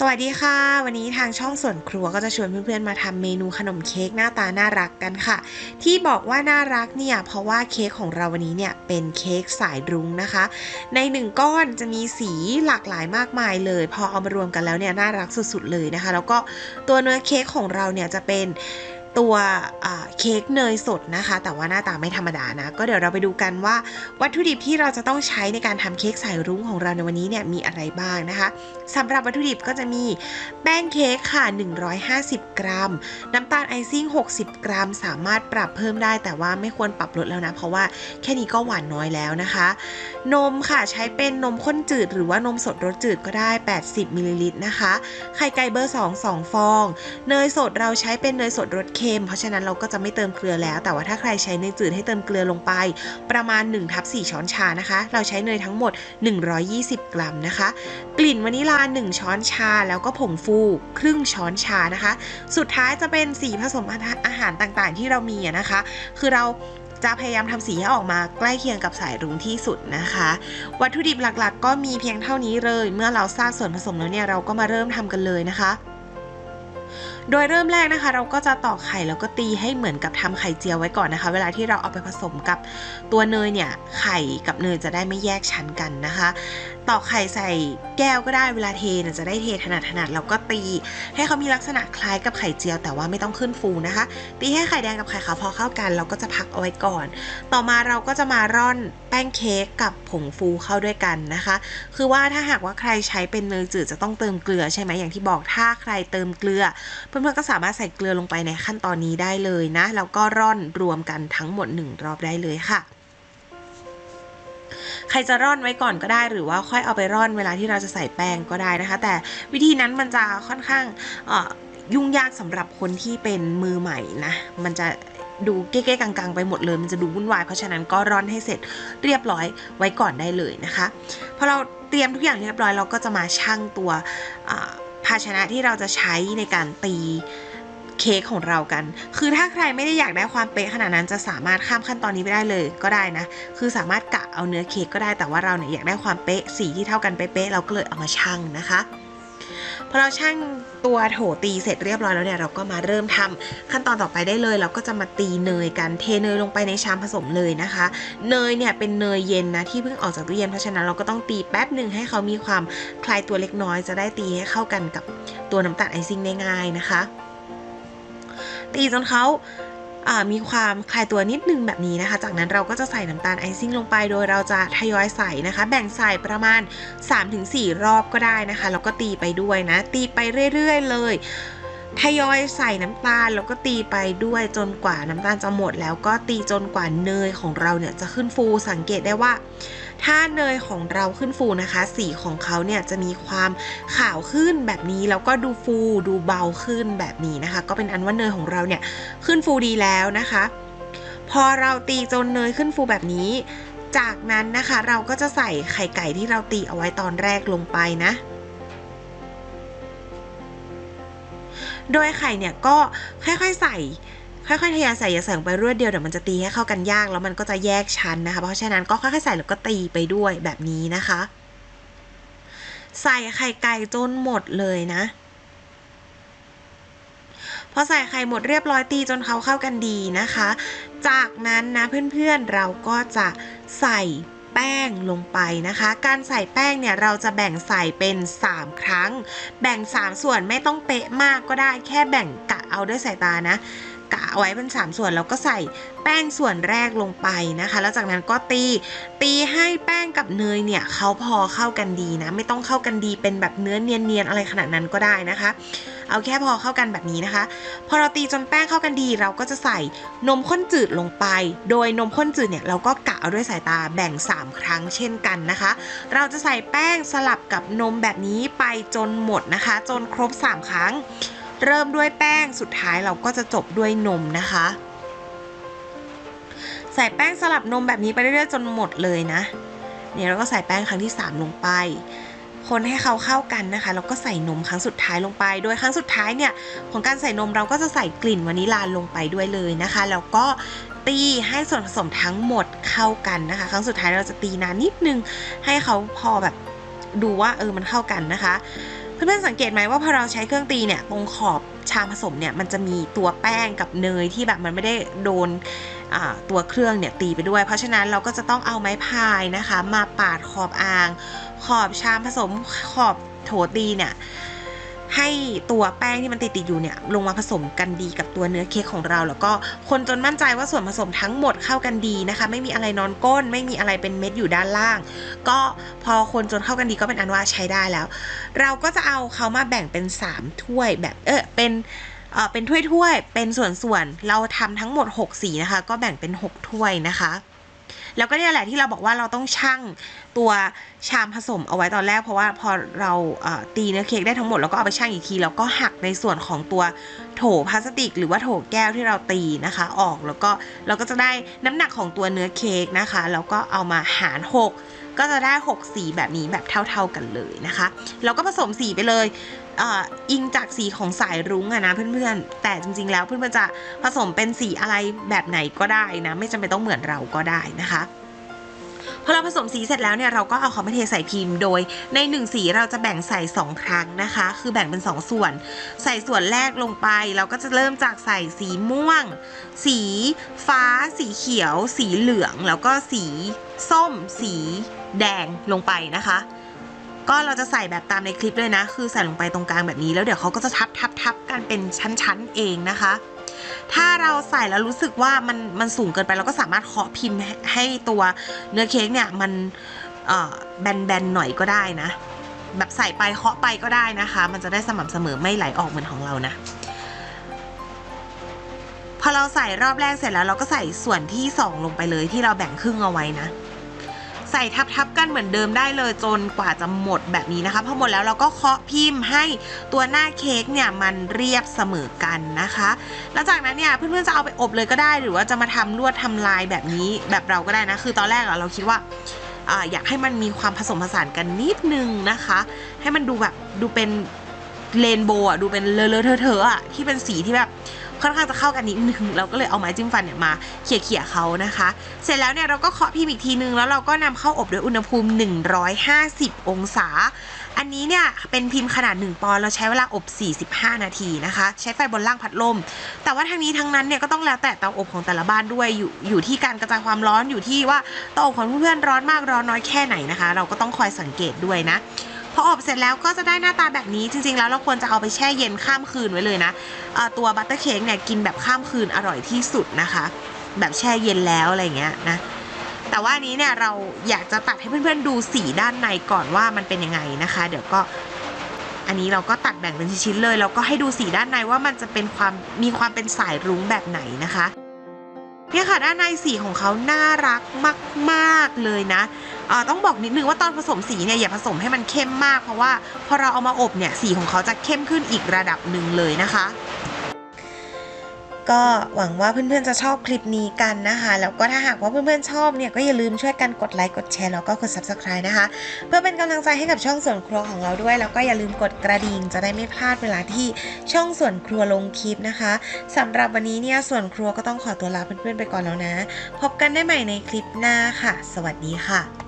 สวัสดีค่ะ วันนี้ทางช่องส่วนครัวก็จะชวนเพื่อนๆมาทำเมนูขนมเค้กหน้าตาน่ารักกันค่ะ ที่บอกว่าน่ารักเนี่ยเพราะว่าเค้กของเราวันนี้เนี่ยเป็นเค้กสายรุ้งนะคะ ในหนึ่งก้อนจะมีสีหลากหลายมากมายเลย พอเอามารวมกันแล้วเนี่ยน่ารักสุดๆเลยนะคะ แล้วก็ตัวเนื้อเค้กของเราเนี่ยจะเป็น ตัวเค้กเนยสดนะคะ แต่ว่าหน้าตาไม่ธรรมดานะ ก็เดี๋ยวเราไปดูกันว่าวัตถุดิบที่เราจะต้องใช้ในการทำเค้กสายรุ้งของเราในวันนี้เนี่ยมีอะไรบ้างนะคะสำหรับวัตถุดิบก็จะมีแป้งเค้กค่ะ 150 กรัม น้ำตาลไอซิ่ง 60 กรัม สามารถปรับเพิ่มได้ แต่ว่าไม่ควรปรับลดแล้วนะ เพราะว่าแค่นี้ก็หวานน้อยแล้วนะคะ นมค่ะใช้เป็นนมข้นจืด หรือว่านมสดรสจืดก็ได้ 80มิลลิลิตรนะคะ ไข่ไก่เบอร์ 2 2 ฟอง เนยสดเราใช้เป็นเนยสดรสเค็ม เพราะฉะนั้นเราก็จะไม่เติมเกลือแล้ว แต่ว่าถ้าใครใช้เนยจืดให้เติมเกลือลงไป ประมาณ1ทับ4ช้อนชานะคะ เราใช้เนยทั้งหมด 120 กรัมนะคะ กลิ่นวานิลา 1 ช้อนชา แล้วก็ผงฟูครึ่งช้อนชานะคะ สุดท้ายจะเป็นสีผสมอาหารต่างๆ ที่เรามีนะคะ คือเราจะพยายามทำสีให้ออกมาใกล้เคียงกับสายรุ้งที่สุดนะคะ วัตถุดิบหลักๆ ก็มีเพียงเท่านี้เลย เมื่อเราทราบส่วนผสมแล้วเนี่ยเราก็มาเริ่มทำกันเลยนะคะ โดยเริ่มแรกนะคะ เราก็จะตอกไข่แล้วก็ตีให้เหมือนกับทำไข่เจียวไว้ก่อนนะคะ เวลาที่เราเอาไปผสมกับตัวเนยเนี่ยไข่กับเนยจะได้ไม่แยกชั้นกันนะคะ ตอกไข่ใส่แก้วก็ได้เวลาเทจะได้เทถนัดถนัดแล้วก็ตี ให้เขามีลักษณะคล้ายกับไข่เจียว แต่ว่าไม่ต้องขึ้นฟูนะคะ ตีให้ไข่แดงกับไข่ขาวพอเข้ากัน เราก็จะพักเอาไว้ก่อน ต่อมาเราก็จะมาร่อนแป้งเค้กกับผงฟูเข้าด้วยกันนะคะ คือว่าถ้าหากว่าใครใช้เป็นเนยจืดจะต้องเติมเกลือใช่ไหมอย่างที่บอกถ้าใครเติมเกลือ เพื่อนๆก็สามารถใส่เกลือลงไปในขั้นตอนนี้ได้เลยนะแล้วก็ร่อนรวมกันทั้งหมดหนึ่งรอบได้เลยค่ะ ใครจะร่อนไว้ก่อนก็ได้ หรือว่าค่อยเอาไปร่อนเวลาที่เราจะใส่แป้งก็ได้นะคะ แต่วิธีนั้นมันจะค่อนข้างยุ่งยากสำหรับคนที่เป็นมือใหม่นะ มันจะดูเก๊ๆกังๆ ไปหมดเลย มันจะดูวุ่นวาย เพราะฉะนั้นก็ร่อนให้เสร็จเรียบร้อยไว้ก่อนได้เลยนะคะพอเราเตรียมทุกอย่างเรียบร้อยเราก็จะมาชั่งตัวภาชนะที่เราจะใช้ในการตี เค้กของเรากัน คือถ้าใครไม่ได้อยากได้ความเป๊ะขนาดนั้นจะสามารถข้ามขั้นตอนนี้ไปได้เลยก็ได้นะ คือสามารถกะเอาเนื้อเค้กก็ได้แต่ว่าเราเนี่ยอยากได้ความเป๊ะสีที่เท่ากันเป๊ะๆเราก็เลยเอามาชั่งนะคะพอเราชั่งตัวโถตีเสร็จเรียบร้อยแล้วเนี่ยเราก็มาเริ่มทำขั้นตอนต่อไปได้เลย เราก็จะมาตีเนยกันเทเนยลงไปในชามผสมเลยนะคะ เนยเนี่ยเป็นเนยเย็นนะที่เพิ่งออกจากตู้เย็นเพราะฉะนั้นเราก็ต้องตีแป๊บหนึ่งให้เขามีความคลายตัวเล็กน้อย จะได้ตีให้เข้ากันกับตัวน้ำตาลไอซิ่งได้ง่ายนะคะ ตีจนเขามีความคลายตัวนิดนึงแบบนี้นะคะ จากนั้นเราก็จะใส่น้ำตาลไอซิ่งลงไปโดยเราจะทยอยใส่นะคะ แบ่งใส่ประมาณ 3-4 รอบก็ได้นะคะ แล้วก็ตีไปด้วยนะ ตีไปเรื่อยๆ เลยทยอยใส่น้ำตาลแล้วก็ตีไปด้วยจนกว่าน้ำตาลจะหมด แล้วก็ตีจนกว่าเนยของเราเนี่ยจะขึ้นฟูสังเกตได้ว่า ถ้าเนยของเราขึ้นฟูนะคะ สีของเขาเนี่ยจะมีความขาวขึ้นแบบนี้แล้วก็ดูฟูดูเบาขึ้นแบบนี้นะคะ ก็เป็นอันว่าเนยของเราเนี่ยขึ้นฟูดีแล้วนะคะ พอเราตีจนเนยขึ้นฟูแบบนี้ จากนั้นนะคะเราก็จะใส่ไข่ไก่ที่เราตีเอาไว้ตอนแรกลงไปนะโดยไข่เนี่ยก็ค่อยๆใส่ ค่อยๆทยอยใส่อย่าใส่ลงไปรวดเดียวเดี๋ยวมันจะตีให้เข้ากันยาก แล้วมันก็จะแยกชั้นนะคะ เพราะฉะนั้นก็ค่อยๆใส่แล้วก็ตีไปด้วยแบบนี้นะคะ ใส่ไข่ไก่จนหมดเลยนะพอใส่ไข่หมดเรียบร้อยตีจนเขาเข้ากันดีนะคะ จากนั้นนะเพื่อนๆเราก็จะใส่แป้งลงไปนะคะ การใส่แป้งเนี่ยเราจะแบ่งใส่เป็น 3 ครั้ง แบ่ง 3 ส่วนไม่ต้องเป๊ะมากก็ได้แค่แบ่งกะเอาด้วยสายตานะ กะเอาไว้เป็น3ส่วนแล้วก็ใส่แป้งส่วนแรกลงไปนะคะ แล้วจากนั้นก็ตี ตีให้แป้งกับเนยเนี่ยเขาพอเข้ากันดีนะ ไม่ต้องเข้ากันดีเป็นแบบเนื้อเนียนๆอะไรขนาดนั้นก็ได้นะคะ เอาแค่พอเข้ากันแบบนี้นะคะ พอเราตีจนแป้งเข้ากันดี เราก็จะใส่นมข้นจืดลงไป โดยนมข้นจืดเนี่ยเราก็กะเอาด้วยสายตาแบ่ง 3 ครั้งเช่นกันนะคะ เราจะใส่แป้งสลับกับนมแบบนี้ไปจนหมดนะคะ จนครบ 3 ครั้ง เริ่มด้วยแป้งสุดท้ายเราก็จะจบด้วยนมนะคะ ใส่แป้งสลับนมแบบนี้ไปเรื่อยๆจนหมดเลยนะเนี่ยเราก็ใส่แป้งครั้งที่ 3 ลงไป คนให้เขาเข้ากันนะคะ แล้วก็ใส่นมครั้งสุดท้ายลงไป โดยครั้งสุดท้ายเนี่ย ของการใส่นมเราก็จะใส่กลิ่นวานิลาลงไปด้วยเลยนะคะ แล้วก็ตีให้ส่วนผสมทั้งหมดเข้ากันนะคะ ครั้งสุดท้ายเราจะตีนานนิดนึง ให้เขาพอแบบดูว่าเออมันเข้ากันนะคะ เพื่อนๆสังเกตไหมว่าพอเราใช้เครื่องตีเนี่ยตรงขอบชามผสมเนี่ยมันจะมีตัวแป้งกับเนยที่แบบมันไม่ได้โดนตัวเครื่องเนี่ยตีไปด้วย เพราะฉะนั้นเราก็จะต้องเอาไม้พายนะคะ มาปาดขอบอ่าง ขอบชามผสมขอบโถตีเนี่ย ให้ตัวแป้งที่มันติดๆอยู่เนี่ยลงมาผสมกันดีกับตัวเนื้อเค้กของเรา แล้วก็คนจนมั่นใจว่าส่วนผสมทั้งหมดเข้ากันดีนะคะ ไม่มีอะไรนอนก้น ไม่มีอะไรเป็นเม็ดอยู่ด้านล่าง ก็พอคนจนเข้ากันดีก็เป็นอันว่าใช้ได้แล้ว เราก็จะเอาเขามาแบ่งเป็น 3 ถ้วยแบบเออเป็นเออเป็นถ้วยๆ เป็นส่วนๆ เราทำทั้งหมด 6 สีนะคะ ก็แบ่งเป็น 6 ถ้วยนะคะ แล้วก็เนี่ยแหละที่เราบอกว่าเราต้องชั่งตัวชามผสมเอาไว้ตอนแรก เพราะว่าพอเราตีเนื้อเค้กได้ทั้งหมดแล้วก็เอาไปชั่งอีกทีแล้วก็หักในส่วนของตัวโถพลาสติก หรือว่าโถแก้วที่เราตีนะคะ ออกแล้วก็เราก็จะได้น้ำหนักของตัวเนื้อเค้กนะคะแล้วก็เอามาหาร 6 ก็จะได้ 6 สีแบบนี้แบบเท่า ๆกันเลยนะคะ เราก็ผสมสีไปเลย อิงจากสีของสายรุ้งอะนะเพื่อนๆ แต่จริงๆแล้วเพื่อนๆจะผสมเป็นสีอะไรแบบไหนก็ได้นะ ไม่จำเป็นต้องเหมือนเราก็ได้นะคะพอเราผสมสีเสร็จแล้วเนี่ยเราก็เอาเขามาเทใส่พิมพ์โดย ในหนึ่งสีเราจะแบ่งใส่ 2 ครั้งนะคะ คือแบ่งเป็น 2 ส่วน ใส่ส่วนแรกลงไป เราก็จะเริ่มจากใส่สีม่วง สีฟ้า สีเขียว สีเหลือง แล้วก็สีส้ม สีแดงลงไปนะคะ ก็เราจะใส่แบบตามในคลิปเลยนะ คือใส่ลงไปตรงกลางแบบนี้ แล้วเดี๋ยวเขาก็จะทับทับทับกันเป็นชั้นๆเองนะคะ ถ้าเราใส่แล้วรู้สึกว่ามันมันสูงเกินไปเราก็สามารถเคาะพิมพ์ให้ตัวเนื้อเค้กเนี่ยมันแบนๆหน่อยก็ได้นะ แบบใส่ไปเคาะไปก็ได้นะคะ มันจะได้สม่ำเสมอไม่ไหลออกเหมือนของเรานะพอเราใส่รอบแรกเสร็จแล้วเราก็ใส่ส่วนที่สองลงไปเลยที่เราแบ่งครึ่งเอาไว้นะ ใส่ทับๆกันเหมือนเดิมได้เลยจนกว่าจะหมดแบบนี้นะคะพอหมดแล้วเราก็เคาะพิมพ์ให้ตัวหน้าเค้กเนี่ยมันเรียบเสมอกันนะคะแล้วจากนั้นเนี่ยเพื่อนๆจะเอาไปอบเลยก็ได้ หรือว่าจะมาทำลวดทำลายแบบนี้แบบเราก็ได้นะคือตอนแรกเราคิดว่าอยากให้มันมีความผสมผสานกันนิดนึงนะคะ ให้มันดูแบบดูเป็นเรนโบว์อะดูเป็นเลอะๆเทอะๆอะที่เป็นสีที่แบบ ค่อนข้างจะเข้ากันนิดนึงเราก็เลยเอาไม้จิ้มฟันเนี่ยมาเขี่ยๆเขานะคะ เสร็จแล้วเนี่ยเราก็เคาะพิมพ์อีกทีนึงแล้วเราก็นำเข้าอบด้วยอุณหภูมิ 150 องศา อันนี้เนี่ยเป็นพิมพ์ขนาด 1 ปอนด์เราใช้เวลาอบ 45 นาทีนะคะ ใช้ไฟบนล่างพัดลม แต่ว่าทางนี้ทั้งนั้นเนี่ยก็ต้องแล้วแต่เตาอบของแต่ละบ้านด้วยอยู่อยู่ที่การกระจายความร้อนอยู่ที่ว่าเตาอบของเพื่อนๆร้อนมากร้อนน้อยแค่ไหนนะคะ เราก็ต้องคอยสังเกตด้วยนะ พออบเสร็จแล้วก็จะได้หน้าตาแบบนี้จริง ๆ แล้วเราควรจะเอาไปแช่เย็นข้ามคืนไว้เลยนะตัวบัตเตอร์เค้กเนี่ยกินแบบข้ามคืนอร่อยที่สุดนะคะ แบบแช่เย็นแล้วอะไรเงี้ยนะแต่ว่านี้เนี่ยเราอยากจะตัดให้เพื่อนๆดูสีด้านในก่อนว่ามันเป็นยังไงนะคะ เดี๋ยวก็อันนี้เราก็ตัดแบ่งเป็นชิ้นๆเลยแล้วก็ให้ดูสีด้านในว่ามันจะเป็นความมีความเป็นสายรุ้งแบบไหนนะคะเนี่ยค่ะด้านในสีของเขาน่ารักมาก ๆเลยนะ ต้องบอกนิดนึงว่าตอนผสมสีเนี่ยอย่าผสมให้มันเข้มมาก เพราะว่าพอเราเอามาอบเนี่ยสีของเขาจะเข้มขึ้นอีกระดับหนึ่งเลยนะคะ ก็หวังว่าเพื่อนๆจะชอบคลิปนี้กันนะคะแล้วก็ถ้าหากว่าเพื่อนๆชอบเนี่ยก็อย่าลืมช่วยกันกดไลค์กดแชร์แล้วก็กด subscribe นะคะ เพื่อเป็นกำลังใจให้กับช่องส่วนครัวของเราด้วย แล้วก็อย่าลืมกดกระดิ่งจะได้ไม่พลาดเวลาที่ช่องส่วนครัวลงคลิปนะคะสำหรับวันนี้เนี่ยส่วนครัวก็ต้องขอตัวลาเพื่อนๆไปก่อนแล้วนะ พบกันได้ใหม่ในคลิปหน้าค่ะ สวัสดีค่ะ